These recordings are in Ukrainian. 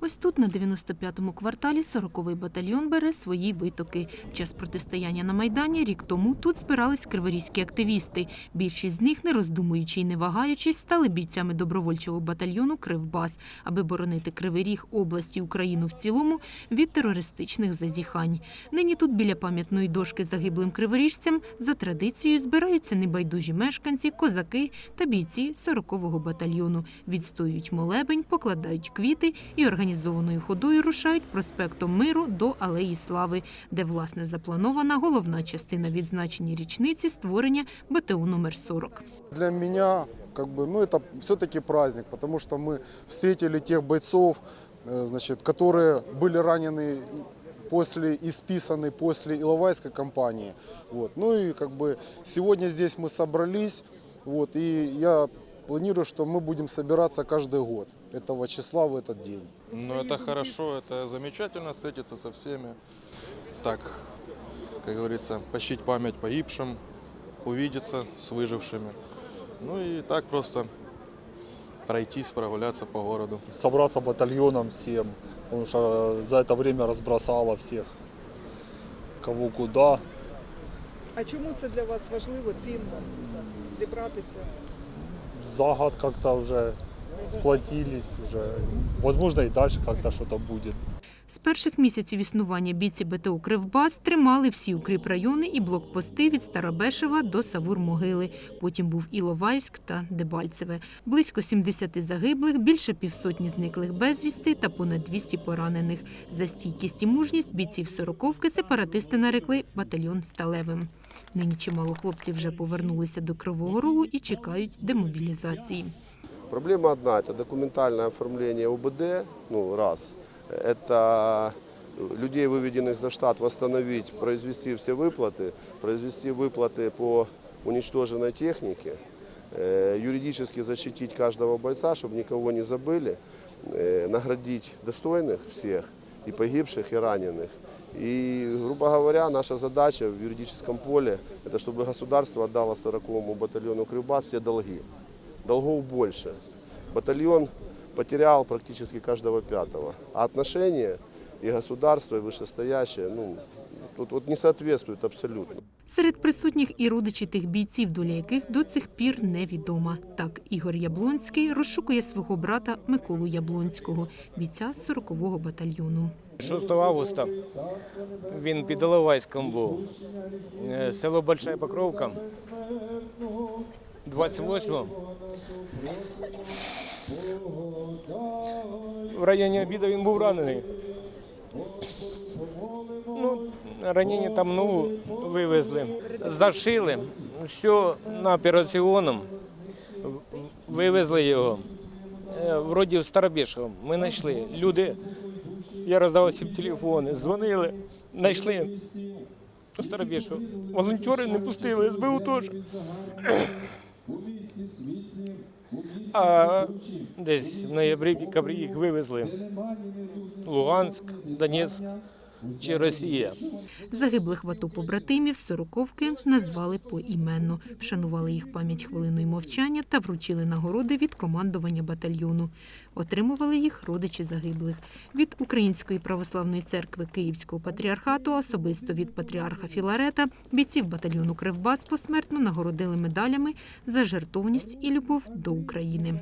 Ось тут, на 95-му кварталі, 40-й батальйон бере свої витоки. В час протистояння на Майдані рік тому тут збирались криворізькі активісти. Більшість з них, не роздумуючи й не вагаючись, стали бійцями добровольчого батальйону Кривбас, аби боронити Кривий Ріг, область і Україну в цілому від терористичних зазіхань. Нині тут біля пам'ятної дошки загиблим криворіжцям за традицією збираються небайдужі мешканці, козаки та бійці 40-го батальйону. Відстоюють молебень, покладають квіти і організованою ходою рушають проспектом Миру до Алеї Слави, де власне запланована головна частина відзначення річниці створення БТУ номер 40. Для меня, как бы, ну, это все-таки праздник, потому что мы встретили тех бойцов, э, значит, которые были ранены после и списаны после Иловайской кампании. Вот. Ну и как бы сегодня здесь мы собрались, вот, и я планирую, что мы будем собираться каждый год этого числа в этот день. Ну, это хорошо, это замечательно встретиться со всеми. Так, как говорится, почтить память погибшим, увидеться с выжившими. Ну и так просто пройтись, прогуляться по городу. собраться батальоном всем, потому что за это время разбросало всех, кого куда. А чому це для вас важливо, цінно зібратися? За год как-то уже сплотились, уже, возможно, и дальше как-то что-то будет. З перших місяців існування бійці БТУ Кривбас тримали всі укріпрайони і блокпости від Старобешева до Савур-Могили. Потім був Іловайськ та Дебальцеве. Близько 70 загиблих, більше півсотні зниклих безвісти та понад 200 поранених. За стійкість і мужність бійців сороковки сепаратисти нарекли батальйон сталевим. Нині чимало хлопців вже повернулися до Кривого Рогу і чекають демобілізації. Проблема одна – это документальное оформление УБД, ну, раз. Это людей, выведенных за штат, восстановить, произвести все выплаты, произвести выплаты по уничтоженной технике, э, юридически защитить каждого бойца, чтобы никого не забыли, э, наградить достойных всех, и погибших, и раненых. И, грубо говоря, наша задача в юридическом поле – это чтобы государство отдало 40-му батальону Кривбас все долги долгов больше. Батальон потерял практически каждого пятого. А отношения и государство, и вышестоящее, ну, тут вот не соответствуют абсолютно. Серед присутніх і родичі тих бійців, доля яких до цих пір невідома. Так, Ігор Яблонський розшукує свого брата Миколу Яблонського, бійця 40-го батальйону. 6 августа він під Іловайськом був. Е, Село Большая Покровка. 28-го. в районі обіду він був ранений. Ну, ранення там ногу вивезли, зашили, все на операційному, вивезли його. Е, Вроді в Старобішево. Ми знайшли. Люди, я роздавав всім телефони, дзвонили, знайшли у Старобішево. Волонтери не пустили, СБУ теж. А десь в ноябрі, декабрі їх вивезли. Луганськ, Донецьк чи Росія. Загиблих в АТО побратимів сороковки назвали поіменно, вшанували їх пам'ять хвилиною мовчання та вручили нагороди від командування батальйону. Отримували їх родичі загиблих від Української православної церкви Київського патріархату, особисто від патріарха Філарета, бійців батальйону Кривбас посмертно нагородили медалями за жертовність і любов до України.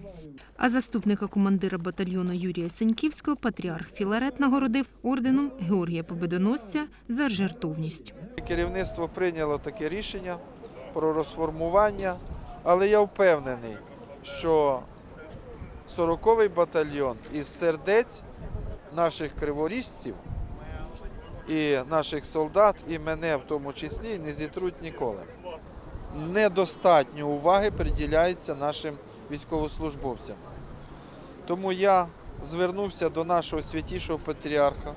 А заступника командира батальйону Юрія Сеньківського патріарх Філарет нагородив орденом Георгія Победоносця за жертовність. Керівництво прийняло таке рішення про розформування, але я впевнений, що 40-й батальйон із сердець наших криворіжців і наших солдат, і мене в тому числі, не зітруть ніколи. Недостатньо уваги приділяється нашим військовослужбовцям. Тому я звернувся до нашого святішого патріарха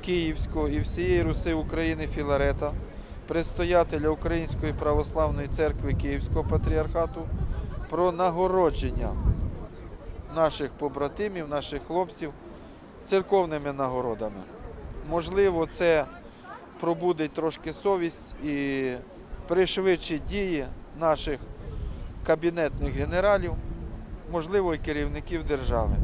Київського і всієї Руси України Філарета, предстоятеля Української православної церкви Київського патріархату про нагородження наших побратимів, наших хлопців церковними нагородами. Можливо, це пробудить трошки совість і пришвидшить дії наших кабінетних генералів, можливо, і керівників держави.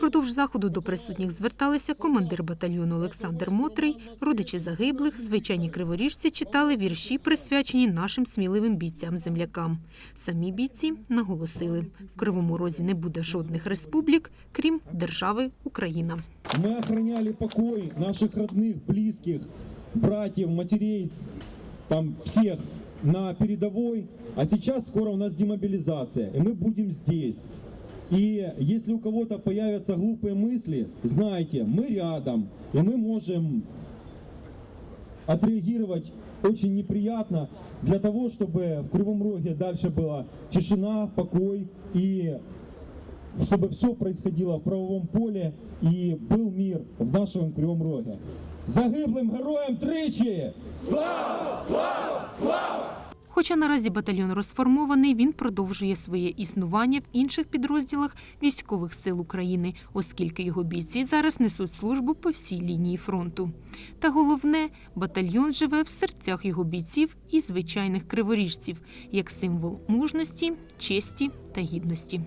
Упродовж заходу до присутніх зверталися командир батальйону Олександр Мотрий, родичі загиблих, звичайні криворіжці читали вірші, присвячені нашим сміливим бійцям-землякам. Самі бійці наголосили, в Кривому Розі не буде жодних республік, крім держави Україна. Мы охраняли покой наших родных, близких, братьев, матерей, там всех на передовой, а сейчас скоро у нас демобилизация, и мы будем здесь. И если у кого-то появятся глупые мысли, знайте, мы рядом, и мы можем отреагировать очень неприятно для того, чтобы в Кривом Роге дальше была тишина, покой и чтобы все происходило в правовом поле и был мир в нашем Кривом Роге. Загиблим героям тричі! Хоча наразі батальйон розформований, він продовжує своє існування в інших підрозділах військових сил України, оскільки його бійці зараз несуть службу по всій лінії фронту. Та головне, батальйон живе в серцях його бійців і звичайних криворіжців як символ мужності, честі та гідності.